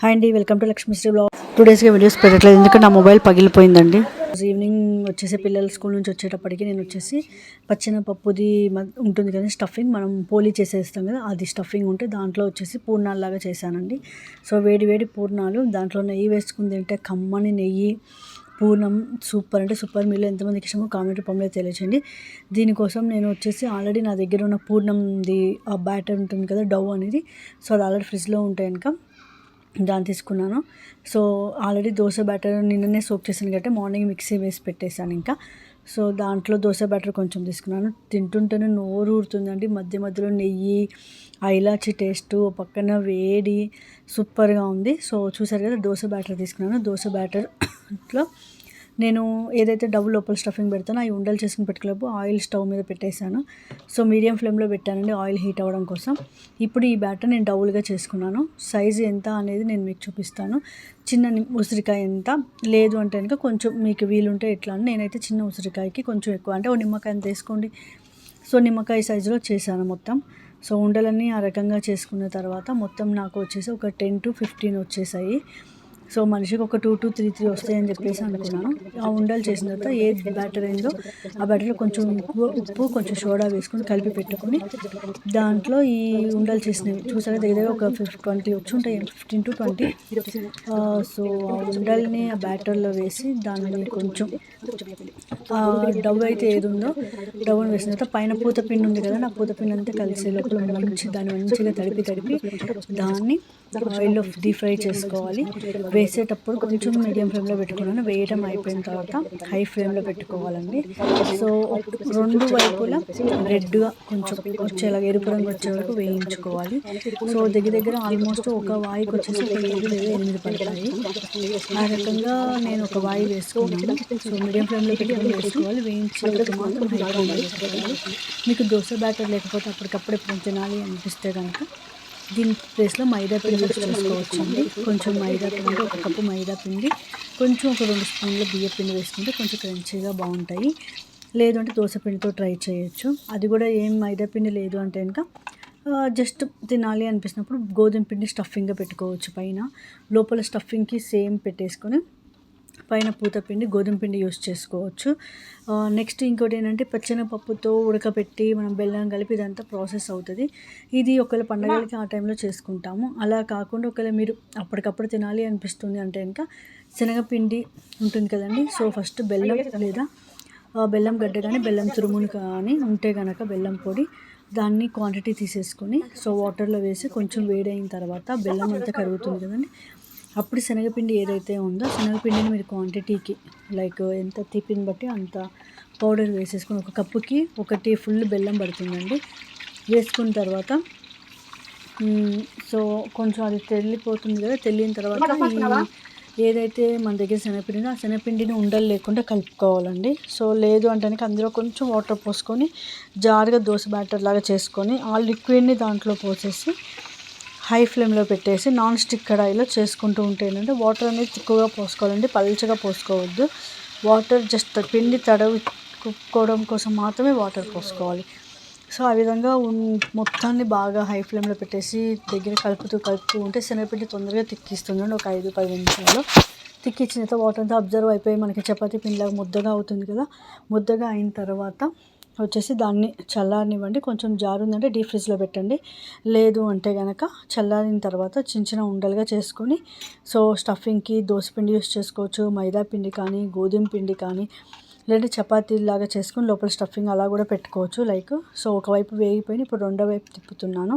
Hi అండి welcome to Lakshmisri blog two డేస్గా videos పెట్టట్లేదు ఎందుకంటే నా మొబైల్ పగిలిపోయిందండి. ఈవినింగ్ వచ్చేసి పిల్లలు స్కూల్ నుంచి వచ్చేటప్పటికి నేను వచ్చేసి పచ్చిన పప్పుది మ- ఉంటుంది కదా స్టఫింగ్ మనం పోలీ చేసేస్తాం కదా అది స్టఫింగ్ ఉంటే దాంట్లో వచ్చేసి పూర్ణాల్లాగా చేశానండి. సో వేడి వేడి పూర్ణాలు దాంట్లో నెయ్యి వేసుకుని తింటే కమ్మని నెయ్యి పూర్ణం సూపర్ అంటే సూపర్ మీలో ఎంతమందికి ఇష్టమో కామెంట్ రూపంలో తెలియచేయండి. దీనికోసం నేను వచ్చేసి ఆల్రెడీ నా దగ్గర ఉన్న పూర్ణంది ఆ బ్యాటర్ ఉంటుంది కదా డవ్ అనేది సో అది ఆల్రెడీ ఫ్రిడ్జ్లో ఉంటాయి కనుక దాన్ని తీసుకున్నాను. సో ఆల్రెడీ దోశ బ్యాటర్ నిన్ననే సోప్ చేశాను కాబట్టి మార్నింగ్ మిక్సీ వేసి పెట్టేశాను ఇంకా. సో దాంట్లో దోశ బ్యాటర్ కొంచెం తీసుకున్నాను. తింటుంటేనే నోరు ఊరుతుందండి. మధ్య మధ్యలో నెయ్యి ఐలాచి టేస్ట్ ఓ పక్కన వేడి సూపర్గా ఉంది. సో చూసారు కదా దోశ బ్యాటర్ తీసుకున్నాను. దోశ బ్యాటర్లో నేను ఏదైతే డబుల్ లోపల స్టఫింగ్ పెడతానో అవి ఉండలు చేసుకుని పెట్టుకోలేపు ఆయిల్ స్టవ్ మీద పెట్టేశాను. సో మీడియం ఫ్లేమ్లో పెట్టానండి ఆయిల్ హీట్ అవ్వడం కోసం. ఇప్పుడు ఈ బ్యాటర్ నేను డబుల్గా చేసుకున్నాను. సైజు ఎంత అనేది నేను మీకు చూపిస్తాను. చిన్న ఉసిరికాయ ఎంత? లేదు అంటే కనుక కొంచెం మీకు వీలుంటే ఎట్లా అని నేనైతే చిన్న ఉసిరికాయకి కొంచెం ఎక్కువ అంటే ఓ నిమ్మకాయ అంత వేసుకోండి. సో నిమ్మకాయ సైజులో చేశాను మొత్తం. సో ఉండలన్నీ ఆ రకంగా చేసుకున్న తర్వాత మొత్తం నాకు వచ్చేసి ఒక టెన్ టు ఫిఫ్టీన్ వచ్చేసాయి. సో మనిషికి ఒక టూ టూ త్రీ త్రీ వస్తాయని చెప్పేసి అనుకున్నాను. ఆ ఉండలు చేసిన తర్వాత ఏ బ్యాటర్ అయిందో ఆ బ్యాటర్లో కొంచెం ఉప్పు ఉప్పు కొంచెం సోడా వేసుకొని కలిపి పెట్టుకొని దాంట్లో ఈ ఉండలు చేసినవి చూసారా? దగ్గర ఒక ఫిఫ్ ట్వంటీ వచ్చి ఉంటాయి ఫిఫ్టీన్ టు ట్వంటీ. సో ఆ ఉండల్ని ఆ బ్యాటర్లో వేసి దాన్ని కొంచెం డవ్ అయితే ఏది ఉందో డవ్ను వేసిన తర్వాత పైన పూత పిండి ఉంది కదా నా పూత పిండి అంతా కలిసే లోపల మంచి దాన్ని మంచిగా తడిపి తడిపి దాన్ని ఆయిల్లో డీప్ ఫ్రై చేసుకోవాలి. వేసేటప్పుడు కొంచెం మీడియం ఫ్లేమ్లో పెట్టుకున్నాను వేయడం అయిపోయిన తర్వాత హై ఫ్లేమ్లో పెట్టుకోవాలండి. సో రెండు వైపులా రెడ్గా కొంచెం వచ్చేలాగా ఎరుపు రంగు వచ్చే వరకు వేయించుకోవాలి. సో దగ్గర దగ్గర ఆల్మోస్ట్ ఒక వాయికి వచ్చేసి ఒక ఏడు లేదా ఎనిమిది పడతాయి. ఆ రకంగా నేను ఒక వాయి వేసుకున్నాను. సో మీడియం ఫ్లేమ్లో పెట్టి వేసుకోవాలి. వేయించేటప్పుడు మాత్రం హై ఫ్లేమ్లో మీకు దోశ బ్యాటర్ లేకపోతే అప్పటికప్పుడు ఎప్పుడు తినాలి అనిపిస్తే కనుక దీని ప్లేస్లో మైదా పిండి అండి. కొంచెం మైదా పిండి ఒక కప్పు మైదా పిండి కొంచెం ఒక రెండు స్పూన్ల బియ్య పిండి వేసుకుంటే కొంచెం క్రంచీగా బాగుంటాయి. లేదు అంటే దోశ పిండితో ట్రై చేయొచ్చు. అది కూడా ఏం మైదా పిండి లేదు అంటే కనుక జస్ట్ తినాలి అనిపించినప్పుడు గోధుమ పిండి స్టఫింగ్గా పెట్టుకోవచ్చు పైన. లోపల స్టఫింగ్కి సేమ్ పెట్టేసుకొని పైన పూతపిండి గోధుమ పిండి యూస్ చేసుకోవచ్చు. నెక్స్ట్ ఇంకోటి ఏంటంటే పచ్చెనపప్పుతో ఉడకపెట్టి మనం బెల్లం కలిపి ఇదంతా ప్రాసెస్ అవుతుంది. ఇది ఒకవేళ పండగలకి ఆ టైంలో చేసుకుంటాము. అలా కాకుండా ఒకవేళ మీరు అప్పటికప్పుడు తినాలి అనిపిస్తుంది అంటే కనుక శనగపిండి ఉంటుంది కదండి. సో ఫస్ట్ బెల్లం లేదా బెల్లం గడ్డ కానీ బెల్లం తురుములు కానీ ఉంటే కనుక బెల్లం పొడి దాన్ని క్వాంటిటీ తీసేసుకొని సో వాటర్లో వేసి కొంచెం వేడైన తర్వాత బెల్లం అంతా కరుగుతుంది కదండి. అప్పుడు శనగపిండి ఏదైతే ఉందో శనగపిండిని మీరు క్వాంటిటీకి లైక్ ఎంత తీపిని బట్టి అంత పౌడర్ వేసేసుకొని ఒక కప్పుకి ఒకటి ఫుల్ బెల్లం పడుతుందండి. వేసుకున్న తర్వాత సో కొంచెం అది తెల్లిపోతుంది కదా తెల్లిన తర్వాత ఏదైతే మన దగ్గర శనగపిండి ఆ శనగపిండిని ఉండలు లేకుండా కలుపుకోవాలండి. సో లేదు అంటే అందులో కొంచెం వాటర్ పోసుకొని జారుగా దోశ బ్యాటర్ లాగా చేసుకొని ఆ లిక్విడ్ని దాంట్లో పోసేసి హై ఫ్లేమ్లో పెట్టేసి నాన్ స్టిక్ కడాయిలో చేసుకుంటూ ఉంటే ఏంటంటే వాటర్ అనేది ఎక్కువగా పోసుకోవాలండి పల్చగా పోసుకోవద్దు. వాటర్ జస్ట్ పిండి తడవుకోవడం కోసం మాత్రమే వాటర్ పోసుకోవాలి. సో ఆ విధంగా మొత్తాన్ని బాగా హై ఫ్లేమ్లో పెట్టేసి దగ్గర కలుపుతూ కలుపుతూ ఉంటే శనగపిండి తొందరగా తిక్కిస్తుంది ఒక ఐదు పది నిమిషాలు తిక్కిచ్చిన తర్వాత వాటర్ అంతా అబ్జర్వ్ అయిపోయి మనకి చపాతీ పిండిలాగా ముద్దగా అవుతుంది కదా ముద్దగా అయిన తర్వాత వచ్చేసి దాన్ని చల్లారనివ్వండి. కొంచెం జారు ఉందంటే డీప్ ఫ్రిడ్జ్లో పెట్టండి. లేదు అంటే కనుక చల్లారిన తర్వాత చిన్న చిన్న ఉండలుగా చేసుకొని సో స్టఫింగ్కి దోసపిండి యూస్ చేసుకోవచ్చు మైదా పిండి కానీ గోధుమ పిండి కానీ లేదంటే చపాతీలాగా చేసుకొని లోపల స్టఫింగ్ అలా కూడా పెట్టుకోవచ్చు. లైక్ సో ఒకవైపు వేగిపోయి ఇప్పుడు రెండో వైపు తిప్పుతున్నాను.